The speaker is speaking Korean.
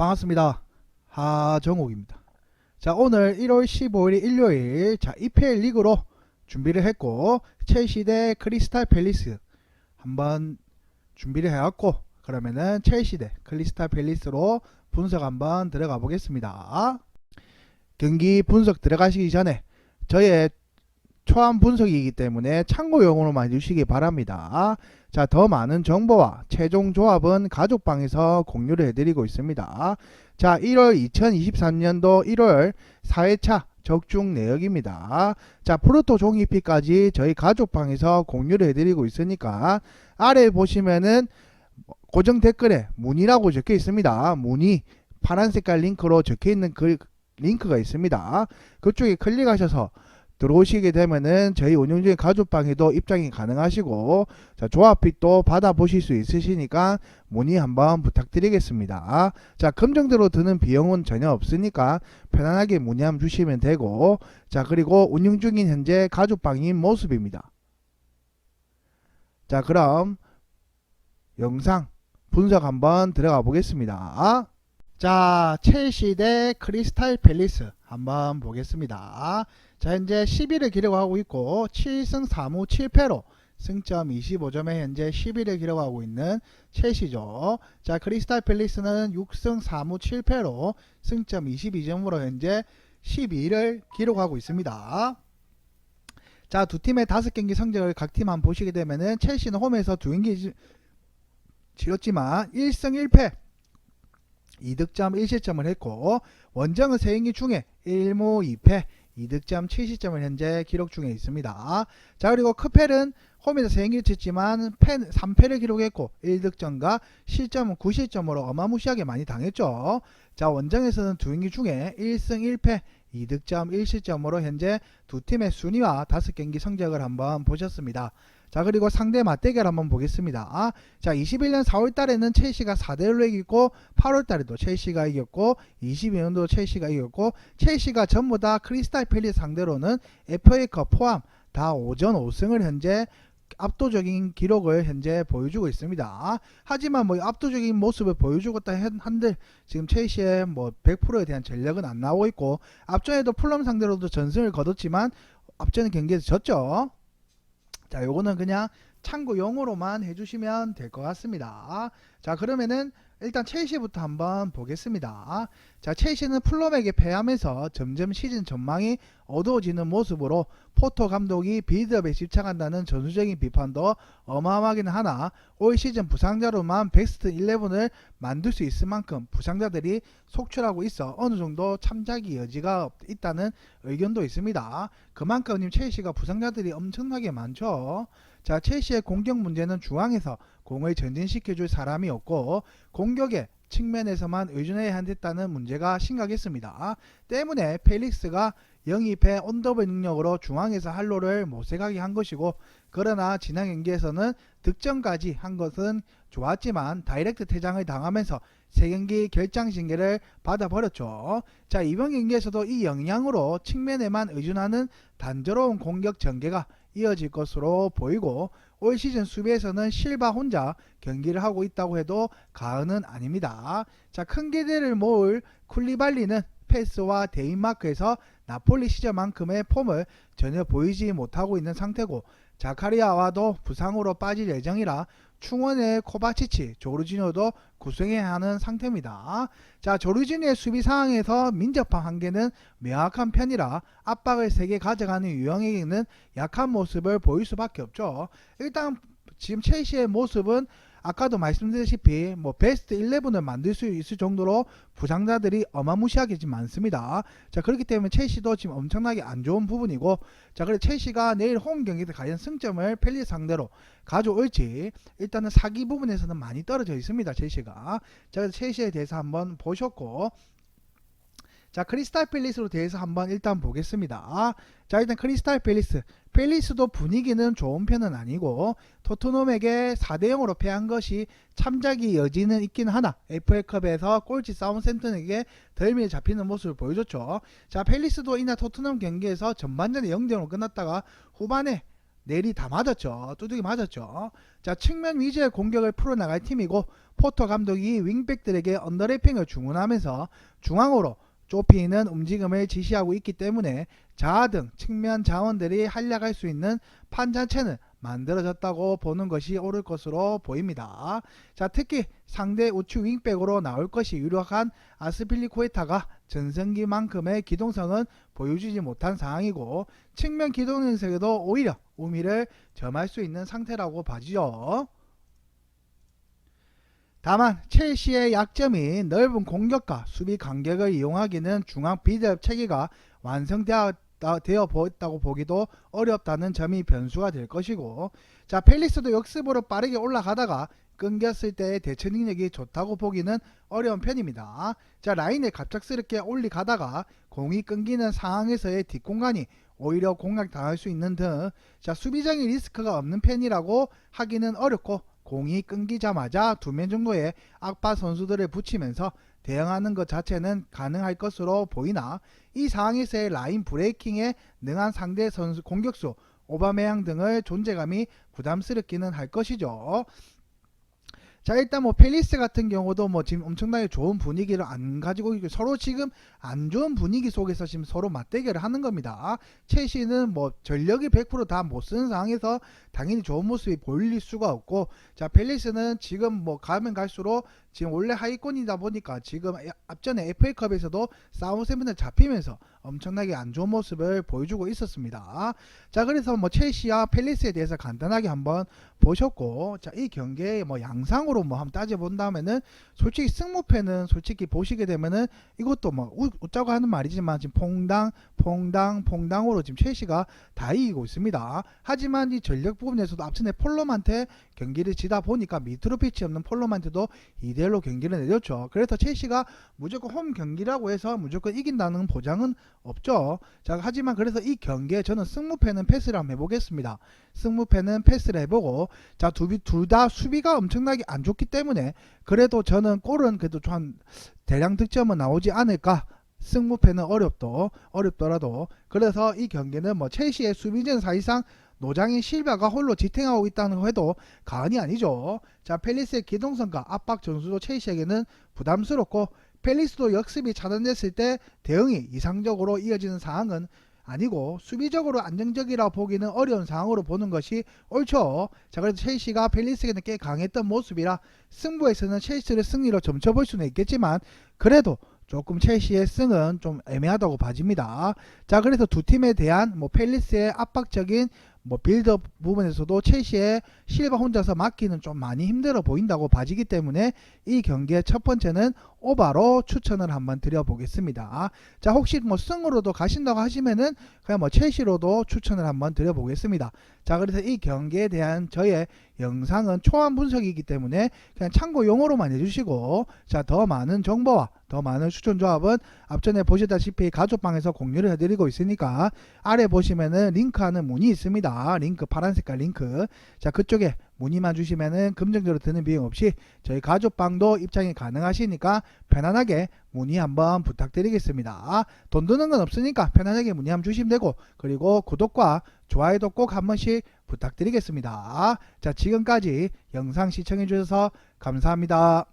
반갑습니다. 하정욱입니다. 자, 오늘 1월 15일 일요일 자, EPL 리그로 준비를 했고 첼시 대 크리스탈 팰리스 한번 준비를 해왔고 그러면은 첼시 대 크리스탈 팰리스로 분석 한번 들어가 보겠습니다. 경기 분석 들어가시기 전에 저의 초안 분석이기 때문에 참고용으로만 해주시기 바랍니다. 자, 더 많은 정보와 최종 조합은 가족방에서 공유를 해드리고 있습니다. 자, 1월 2023년도 1월 4회차 적중 내역입니다. 자, 프로토 종이피까지 저희 가족방에서 공유를 해드리고 있으니까 아래 보시면은 고정 댓글에 문의라고 적혀 있습니다. 문의 파란 색깔 링크로 적혀 있는 그 링크가 있습니다. 그쪽에 클릭하셔서 들어오시게 되면은 저희 운영 중인 가족방에도 입장이 가능하시고 자, 조합픽도 받아보실 수 있으시니까 문의 한번 부탁드리겠습니다. 자, 금정대로 드는 비용은 전혀 없으니까 편안하게 문의 한번 주시면 되고 자, 그리고 운영 중인 현재 가족방인 모습입니다. 자, 그럼 영상 분석 한번 들어가 보겠습니다. 자, 첼시 대 크리스탈 팰리스 한번 보겠습니다. 자, 현재 10위를 기록하고 있고 7승 4무 7패로 승점 25점에 현재 10위를 기록하고 있는 첼시죠. 자, 크리스탈 팰리스는 6승 4무 7패로 승점 22점으로 현재 12위를 기록하고 있습니다. 자, 두 팀의 다섯 경기 성적을 각 팀 한번 보시게 되면은 첼시는 홈에서 두 경기 지- 치렀지만 1승 1패 2득점 1실점을 했고 원정은 3경기 중에 1무 2패 2득점 7실점을 현재 기록 중에 있습니다. 자 그리고 크펠은 홈에서 3경기를 쳤지만 3패를 기록했고 1득점과 실점은 9실점으로 어마무시하게 많이 당했죠. 자 원정에서는 두 경기 중에 1승 1패 2득점 1실점으로 현재 두 팀의 순위와 5경기 성적을 한번 보셨습니다. 자 그리고 상대 맞대결 한번 보겠습니다. 아, 자 21년 4월 달에는 첼시가 4대 1로 이겼고 8월 달에도 첼시가 이겼고 22년도 첼시가 이겼고 첼시가 전부 다 크리스탈 팰리스 상대로는 FA컵 포함 다 5전 5승을 현재 압도적인 기록을 현재 보여주고 있습니다. 하지만 뭐 압도적인 모습을 보여주고 있다 한- 한들 지금 첼시의 뭐 100%에 대한 전력은 안 나오고 있고 앞전에도 풀럼 상대로도 전승을 거뒀지만 앞전 경기에서 졌죠. 자, 요거는 그냥 참고용으로만 해주시면 될 것 같습니다. 자, 그러면은 일단 첼시부터 한번 보겠습니다. 자, 첼시는 플럼에게 패하면서 점점 시즌 전망이 어두워지는 모습으로 포토 감독이 빌드업에 집착한다는 전수적인 비판도 어마어마하기는 하나 올 시즌 부상자로만 베스트 11을 만들 수 있을 만큼 부상자들이 속출하고 있어 어느 정도 참작이 여지가 없- 있다는 의견도 있습니다. 그만큼 첼시가 부상자들이 엄청나게 많죠. 자, 첼시의 공격 문제는 중앙에서 공을 전진시켜줄 사람이 없고 공격의 측면에서만 의존해야 한다는 문제가 심각했습니다. 때문에 펠릭스가 영입해 언더블 능력으로 중앙에서 할로를 모색하게 한 것이고 그러나 지난 경기에서는 득점까지 한 것은 좋았지만 다이렉트 퇴장을 당하면서 세 경기 결장 징계를 받아버렸죠. 자 이번 경기에서도 이 영향으로 측면에만 의존하는 단조로운 공격 전개가 이어질 것으로 보이고 올 시즌 수비에서는 실바 혼자 경기를 하고 있다고 해도 가은은 아닙니다. 자, 큰 기대를 모을 쿨리발리는 패스와 대인마크에서 나폴리 시절만큼의 폼을 전혀 보이지 못하고 있는 상태고 자카리아와도 부상으로 빠질 예정이라 충원의 코바치치, 조르지노도 구성해야 하는 상태입니다. 자, 조르지노의 수비 상황에서 민첩한 한계는 명확한 편이라 압박을 세게 가져가는 유형에게는 약한 모습을 보일 수밖에 없죠. 일단 지금 첼시의 모습은 아까도 말씀드렸다시피 뭐 베스트 11을 만들 수 있을 정도로 부상자들이 어마무시하게 지금 많습니다. 자 그렇기 때문에 첼시도 지금 엄청나게 안 좋은 부분이고 자 그래서 첼시가 내일 홈 경기에서 과연 승점을 펠리 상대로 가져올지 일단은 사기 부분에서는 많이 떨어져 있습니다. 첼시가 자 그래서 첼시에 대해서 한번 보셨고 자 크리스탈 팰리스로 대해서 한번 일단 보겠습니다. 자 일단 크리스탈 팰리스 팰리스도 분위기는 좋은 편은 아니고 토트넘에게 4대 0으로 패한 것이 참작이 여지는 있긴 하나 FA컵에서 꼴찌 사운센턴에게 덜미에 잡히는 모습을 보여줬죠. 자 팰리스도 이날 토트넘 경기에서 전반전에 0대 0으로 끝났다가 후반에 내리 다 맞았죠. 두둑이 맞았죠. 자, 측면 위주의 공격을 풀어나갈 팀이고 포터 감독이 윙백들에게 언더래핑을 주문하면서 중앙으로 좁히는 움직임을 지시하고 있기 때문에 자아 등 측면 자원들이 활약할 수 있는 판 자체는 만들어졌다고 보는 것이 옳을 것으로 보입니다. 자, 특히 상대 우측 윙백으로 나올 것이 유력한 아스필리코에타가 전성기만큼의 기동성은 보여주지 못한 상황이고 측면 기동력에도 오히려 우위를 점할 수 있는 상태라고 봐지죠. 다만 첼시의 약점이 넓은 공격과 수비 간격을 이용하기는 중앙 비드업 체계가 완성되어 보였다고 보기도 어렵다는 점이 변수가 될 것이고 자 펠리스도 역습으로 빠르게 올라가다가 끊겼을 때의 대처 능력이 좋다고 보기는 어려운 편입니다. 자 라인을 갑작스럽게 올리가다가 공이 끊기는 상황에서의 뒷공간이 오히려 공략당할 수 있는 등 자 수비적인 리스크가 없는 편이라고 하기는 어렵고 공이 끊기자마자 두 명 정도의 악파 선수들을 붙이면서 대응하는 것 자체는 가능할 것으로 보이나 이 상황에서의 라인 브레이킹에 능한 상대 선수 공격수 오바메양 등의 존재감이 부담스럽기는 할 것이죠. 자 일단 뭐 펠리스 같은 경우도 뭐 지금 엄청나게 좋은 분위기를 안 가지고 서로 지금 안 좋은 분위기 속에서 지금 서로 맞대결을 하는 겁니다. 첼시는 뭐 전력이 100%다 못 쓰는 상황에서 당연히 좋은 모습이 보일 수가 없고 자 펠리스는 지금 뭐 가면 갈수록 지금 원래 하위권이다 보니까 지금 앞전에 FA컵에서도 사우세븐을 잡히면서 엄청나게 안 좋은 모습을 보여주고 있었습니다. 자 그래서 뭐 첼시와 펠리스에 대해서 간단하게 한번 보셨고 자 이 경기의 뭐 양상으로 뭐 한번 따져 본다면은 솔직히 승무패는 솔직히 보시게 되면은 이것도 뭐 웃- 웃자고 하는 말이지만 지금 퐁당 퐁당 퐁당으로 지금 첼시가 다 이기고 있습니다. 하지만 이 전력 부분에서도 앞전에 폴롬한테 경기를 지다 보니까 밑으로 피치 없는 폴롬한테도 2대 1로 경기를 내줬죠. 그래서 첼시가 무조건 홈 경기라고 해서 무조건 이긴다는 보장은 없죠. 자, 하지만 그래서 이 경기에 저는 승무패는 패스를 한번 해보겠습니다. 승무패는 패스를 해보고 자, 둘 다 수비가 엄청나게 안 좋기 때문에 그래도 저는 골은 그래도 좀 대량 득점은 나오지 않을까 승무패는 어렵도 어렵더라도 그래서 이 경기는 뭐 첼시의 수비진 사실상 노장인 실바가 홀로 지탱하고 있다는 거 해도 과언이 아니죠. 자 펠리스의 기동성과 압박 전술도 첼시에게는 부담스럽고 펠리스도 역습이 차단됐을 때 대응이 이상적으로 이어지는 상황은 아니고 수비적으로 안정적이라 보기는 어려운 상황으로 보는 것이 옳죠. 자 그래서 첼시가 펠리스에게는 꽤 강했던 모습이라 승부에서는 첼시를 승리로 점쳐볼 수는 있겠지만 그래도 조금 첼시의 승은 좀 애매하다고 봐집니다. 자, 그래서 두 팀에 대한 뭐 펠리스의 압박적인 뭐 빌드업 부분에서도 첼시의 실바 혼자서 막기는 좀 많이 힘들어 보인다고 봐지기 때문에 이 경기의 첫 번째는 오바로 추천을 한번 드려보겠습니다. 자, 혹시 뭐 승으로도 가신다고 하시면은 그냥 뭐 첼시로도 추천을 한번 드려보겠습니다. 자, 그래서 이 경기에 대한 저의 영상은 초안 분석이기 때문에 그냥 참고 용어로만 해주시고 자, 더 많은 정보와 더 많은 추천 조합은 앞전에 보셨다시피 가족방에서 공유를 해드리고 있으니까 아래 보시면은 링크하는 문이 있습니다. 링크 파란 색깔 링크. 자 그쪽에 문의만 주시면은 금전적으로 드는 비용 없이 저희 가족방도 입장이 가능하시니까 편안하게 문의 한번 부탁드리겠습니다. 돈 드는 건 없으니까 편안하게 문의 한번 주시면 되고 그리고 구독과 좋아요도 꼭 한 번씩 부탁드리겠습니다. 자 지금까지 영상 시청해 주셔서 감사합니다.